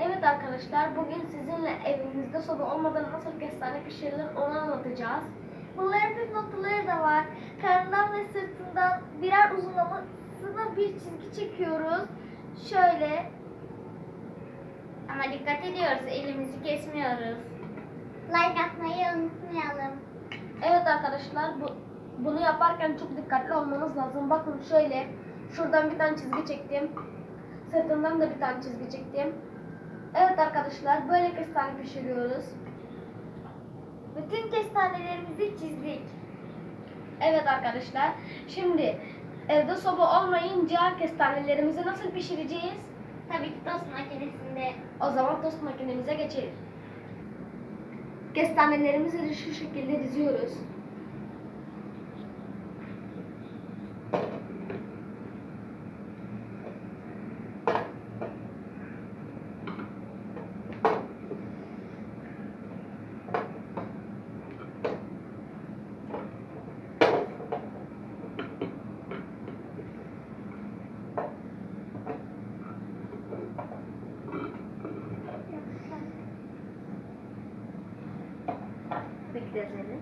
Evet arkadaşlar bugün sizinle evinizde soba olmadan nasıl kestane pişirilir onu anlatacağız. Bunların püf noktaları da var. Karnından ve sırtından birer uzunlamasına bir çizgi çekiyoruz. Şöyle. Ama dikkat ediyoruz, elimizi kesmiyoruz. Like atmayı unutmayalım. Evet arkadaşlar bu, bunu yaparken çok dikkatli olmanız lazım. Bakın şöyle şuradan bir tane çizgi çektim. Sırtından da bir tane çizgi çektim. Evet arkadaşlar böyle kestane pişiriyoruz. Bütün kestanelerimizi çizdik. Evet arkadaşlar şimdi evde soba olmayınca kestanelerimizi nasıl pişireceğiz? Tabii ki tost makinesinde. O zaman tost makinemize geçelim. Kestanelerimizi şu şekilde diziyoruz. Bekleyelim.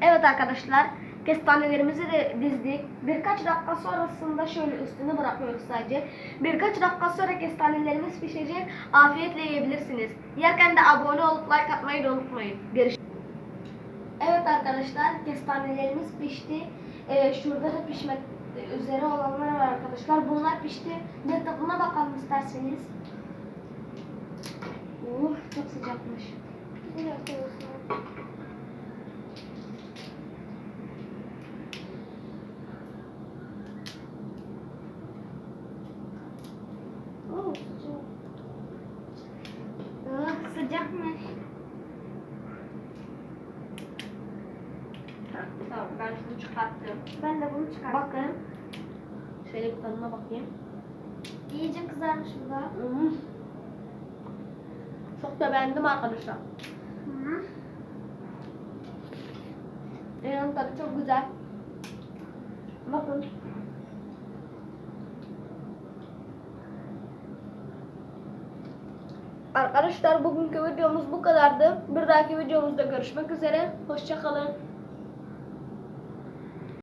Evet arkadaşlar kestanelerimizi de dizdik. Birkaç dakika sonrasında şöyle üstünü bırakıyoruz sadece. Birkaç dakika sonra kestanelerimiz pişecek. Afiyetle yiyebilirsiniz. Yerken de abone olup like atmayı da unutmayın. Evet arkadaşlar kestanelerimiz pişti. Ee, şurada da pişmek üzere olanlar var arkadaşlar. Bunlar pişti. Bir tadına bakalım isterseniz. Uh, çok sıcakmış. Oh, sıcak. Oh, sıcakmış. Ha, Tamam ben şunu çıkarttım. Ben de bunu çıkarttım. Bakın. Şöyle bir tadına bakayım. İyice kızarmış bu da. Hmm. Çok da beğendim arkadaşlar. Hı. İnanın tadı çok güzel. Bakın. Arkadaşlar bugünkü videomuz bu kadardı. Bir dahaki videomuzda görüşmek üzere. Hoşçakalın.